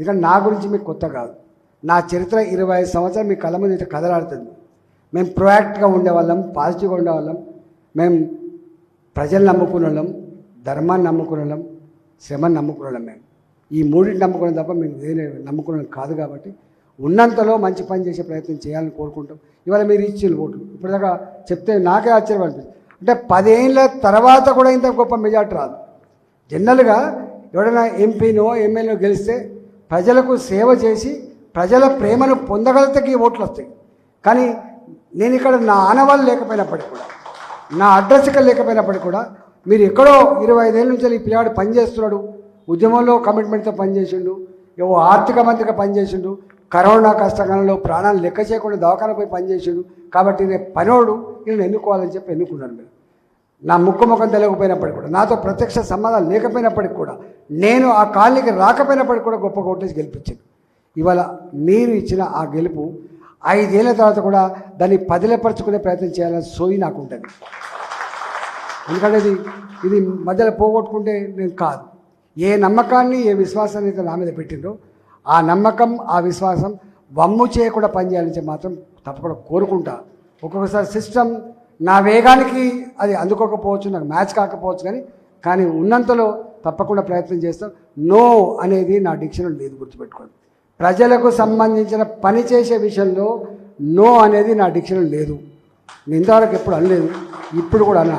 ఎందుకంటే నా గురించి మీకు కొత్త కాదు. నా చరిత్ర ఇరవై ఐదు సంవత్సరాలు మీ కళ్ళ ముందు ఇట్లా కదలాడుతుంది. మేము ప్రొయాక్ట్గా ఉండేవాళ్ళం పాజిటివ్గా ఉండేవాళ్ళం. మేము ప్రజలు నమ్ముకునే వాళ్ళం ధర్మాన్ని నమ్ముకునే వాళ్ళం శ్రమని నమ్ముకునే వాళ్ళం మేము. ఈ మూడింటి నమ్ముకునే తప్ప మేము వేరే నమ్ముకునే వాళ్ళం కాదు కాబట్టి ఉన్నంతలో మంచి పని చేసే ప్రయత్నం చేయాలని కోరుకుంటాం. ఇవాళ మీరు ఇచ్చిన ఓట్లు. ఇప్పటిదాకా చెప్తే నాకే ఆశ్చర్యం అనిపిస్తుంది. అంటే పదేళ్ళ తర్వాత కూడా ఇంత గొప్ప మెజార్టీ రాదు. జనరల్గా ఎవడైనా ఎంపీనో ఎమ్మెల్యేనో గెలిస్తే ప్రజలకు సేవ చేసి ప్రజల ప్రేమను పొందగలిగితే ఓట్లు వస్తాయి. కానీ నేను ఇక్కడ నా ఆనవాళ్ళు లేకపోయినప్పటికీ కూడా నా అడ్రస్ ఇక్కడ లేకపోయినప్పటికీ కూడా మీరు ఎక్కడో ఇరవై ఐదేళ్ళ నుంచి ఈ పిల్లాడు పనిచేస్తున్నాడు ఉద్యమంలో కమిట్మెంట్తో పనిచేసిండు ఏవో ఆర్థిక మంత్రిగా పనిచేసిండు కరోనా కష్టకాలంలో ప్రాణాలు లెక్క చేయకుండా దవాఖాన పోయి పనిచేసిండు కాబట్టి నేను పనోడు నేను ఎన్నుకోవాలని చెప్పి ఎన్నుకున్నాను. మీరు నా ముక్కు ముఖం తెలియకపోయినప్పటికీ కూడా నాతో ప్రత్యక్ష సంబంధాలు లేకపోయినప్పటికీ కూడా నేను ఆ కాలనీకి రాకపోయినప్పటికీ కూడా గొప్ప కోటేసి గెలిపించింది. ఇవాళ మీరు ఇచ్చిన ఆ గెలుపు ఐదేళ్ళ తర్వాత కూడా దాన్ని పదిలపరుచుకునే ప్రయత్నం చేయాలని సోయి నాకు ఉంటుంది ఎందుకంటే ఇది ఇది మధ్యలో పోగొట్టుకుంటే నేను కాదు. ఏ నమ్మకాన్ని ఏ విశ్వాసాన్ని అయితే నా మీద పెట్టిందో ఆ నమ్మకం ఆ విశ్వాసం వమ్ము చేయకుండా పనిచేయాలని చెప్పి మాత్రం తప్పకుండా కోరుకుంటా. ఒక్కొక్కసారి సిస్టమ్ నా వేగానికి అది అందుకోకపోవచ్చు నాకు మ్యాచ్ కాకపోవచ్చు కానీ కానీ ఉన్నంతలో తప్పకుండా ప్రయత్నం చేస్తాం నో అనేది నా డిక్షనరీ లేదు గుర్తుపెట్టుకోండి. ప్రజలకు సంబంధించిన పని చేసే విషయంలో నో అనేది నా డిక్షనరీ లేదు. నేను ఇంతవరకు ఎప్పుడు అనలేదు ఇప్పుడు కూడా అన్నా.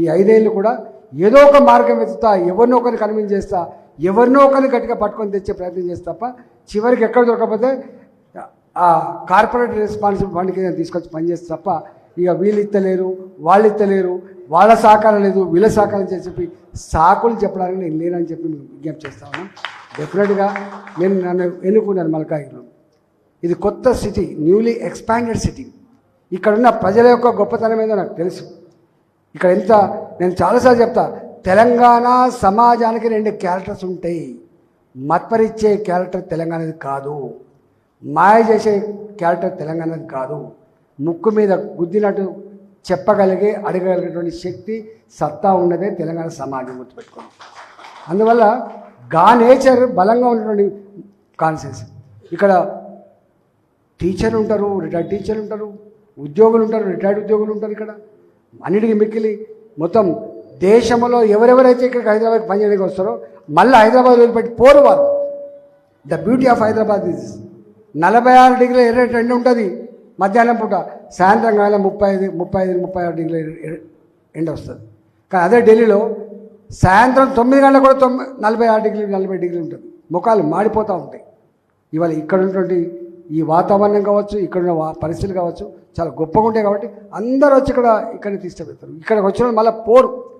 ఈ ఐదేళ్ళు కూడా ఏదో ఒక మార్గం వెతుకుతా ఎవరినో ఒకరిని కన్విన్స్ చేస్తా ఎవరినో ఒకరిని గట్టిగా పట్టుకొని తెచ్చే ప్రయత్నం చేస్తా తప్ప చివరికి ఎక్కడ దొరకకపోతే ఆ కార్పొరేట్ రెస్పాన్సిబిలిటీ ఫండ్ కింద తీసుకొచ్చి పనిచేస్తే తప్ప ఇక వీళ్ళిత్తలేరు వాళ్ళు ఇత్తలేరు వాళ్ళ సహకారం లేదు వీళ్ళ సహకారం చేసి చెప్పి సాకులు చెప్పడానికి నేను లేనని చెప్పి మేము విజ్ఞప్తి చేస్తా డెఫినెట్గా నేను నన్ను ఎన్నుకున్నాను మలకాగిలో ఇది కొత్త సిటీ న్యూలీ ఎక్స్పాండెడ్ సిటీ ఇక్కడున్న ప్రజల యొక్క గొప్పతనం ఏదో నాకు తెలుసు. ఇక్కడ ఎంత నేను చాలాసార్లు చెప్తా తెలంగాణ సమాజానికి రెండు క్యారెక్టర్స్ ఉంటాయి. మత్పరిచ్చే క్యారెక్టర్ తెలంగాణది కాదు. మాయ చేసే క్యారెక్టర్ తెలంగాణది కాదు. ముక్కు మీద గుద్దినట్టు చెప్పగలిగే అడగగలిగేటువంటి శక్తి సత్తా ఉన్నదే తెలంగాణ సమాజం గుర్తుపెట్టుకోండి అందువల్ల గా నేచర్ బలంగా ఉన్నటువంటి కాన్సెన్స్. ఇక్కడ టీచర్ ఉంటారు రిటైర్డ్ టీచర్లు ఉంటారు ఉద్యోగులు ఉంటారు రిటైర్డ్ ఉద్యోగులు ఉంటారు ఇక్కడ. అన్నిటికీ మిక్కిలి మొత్తం దేశంలో ఎవరెవరైతే ఇక్కడికి హైదరాబాద్ పనిచేయడానికి వస్తారో మళ్ళీ హైదరాబాద్ వదిలిపెట్టి పోరు వారు. The beauty of Hyderabad is నలభై ఆరు డిగ్రీల ఎర్ర ఎండ ఉంటుంది. మధ్యాహ్నం పూట సాయంత్రం కాలం ముప్పై ఐదు ముప్పై ఐదు ముప్పై ఆరు డిగ్రీ ఎండ వస్తుంది. కానీ అదే ఢిల్లీలో సాయంత్రం తొమ్మిది గంటలకు కూడా తొమ్మిది నలభై ఆరు డిగ్రీలు నలభై డిగ్రీలు ఉంటుంది. ముఖాలు మాడిపోతూ ఉంటాయి. ఇవాళ ఇక్కడ ఉన్నటువంటి ఈ వాతావరణం కావచ్చు ఇక్కడ ఉన్న వా- పరిస్థితులు కావచ్చు చాలా గొప్పగా ఉంటాయి కాబట్టి అందరూ వచ్చి ఇక్కడ ఇక్కడనే తీసుకెళ్తారు ఇక్కడికి వచ్చిన మళ్ళీ పోరు.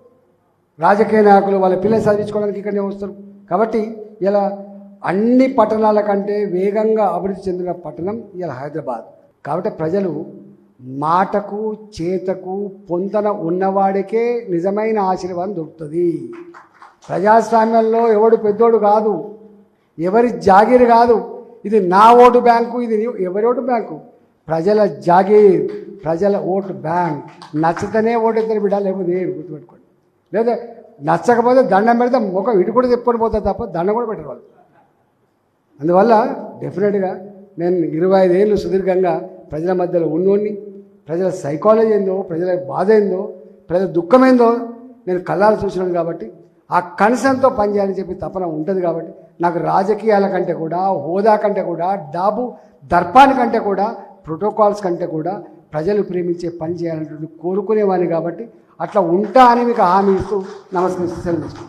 రాజకీయ నాయకులు వాళ్ళ పిల్లలు చదివించుకోవడానికి ఇక్కడనే వస్తారు. కాబట్టి ఇలా అన్ని పట్టణాల కంటే వేగంగా అభివృద్ధి చెందిన పట్టణం ఇలా హైదరాబాద్. కాబట్టి ప్రజలు మాటకు చేతకు పొంతన ఉన్నవాడికే నిజమైన ఆశీర్వాదం దొరుకుతుంది. ప్రజాస్వామ్యంలో ఎవడు పెద్దోడు కాదు ఎవరి జాగీర్ కాదు ఇది నా ఓటు బ్యాంకు ఇది ఎవరి ఓటు బ్యాంకు? ప్రజల జాగీర్ ప్రజల ఓటు బ్యాంక్. నచ్చితేనే ఓటు ఇద్దరు బిడ్డ లేకపోతే ఏమి? గుర్తుపెట్టుకోండి. లేదా నచ్చకపోతే దండం పెడితే ముఖం ఇటు కూడా తిప్పుకొని పోతుంది తప్ప దండం కూడా పెట్టరు వాళ్ళు. అందువల్ల డెఫినెట్గా నేను ఇరవై ఐదేళ్ళు సుదీర్ఘంగా ప్రజల మధ్యలో ఉన్నోడిని ప్రజల సైకాలజీ ఏందో ప్రజల బాధ ఏందో ప్రజల దుఃఖం ఏందో నేను కళ్ళాలు చూసినాను కాబట్టి ఆ కనసంతో పనిచేయాలని చెప్పి తపన ఉంటుంది కాబట్టి నాకు రాజకీయాల కంటే కూడా హోదా కంటే కూడా డాబు దర్పాని కంటే కూడా ప్రోటోకాల్స్ కంటే కూడా ప్రజలు ప్రేమించే పని చేయాలంటే కోరుకునేవాడిని కాబట్టి అట్లా ఉంటా అని మీకు హామీ ఇస్తూ నమస్కరిస్తూ సెలవు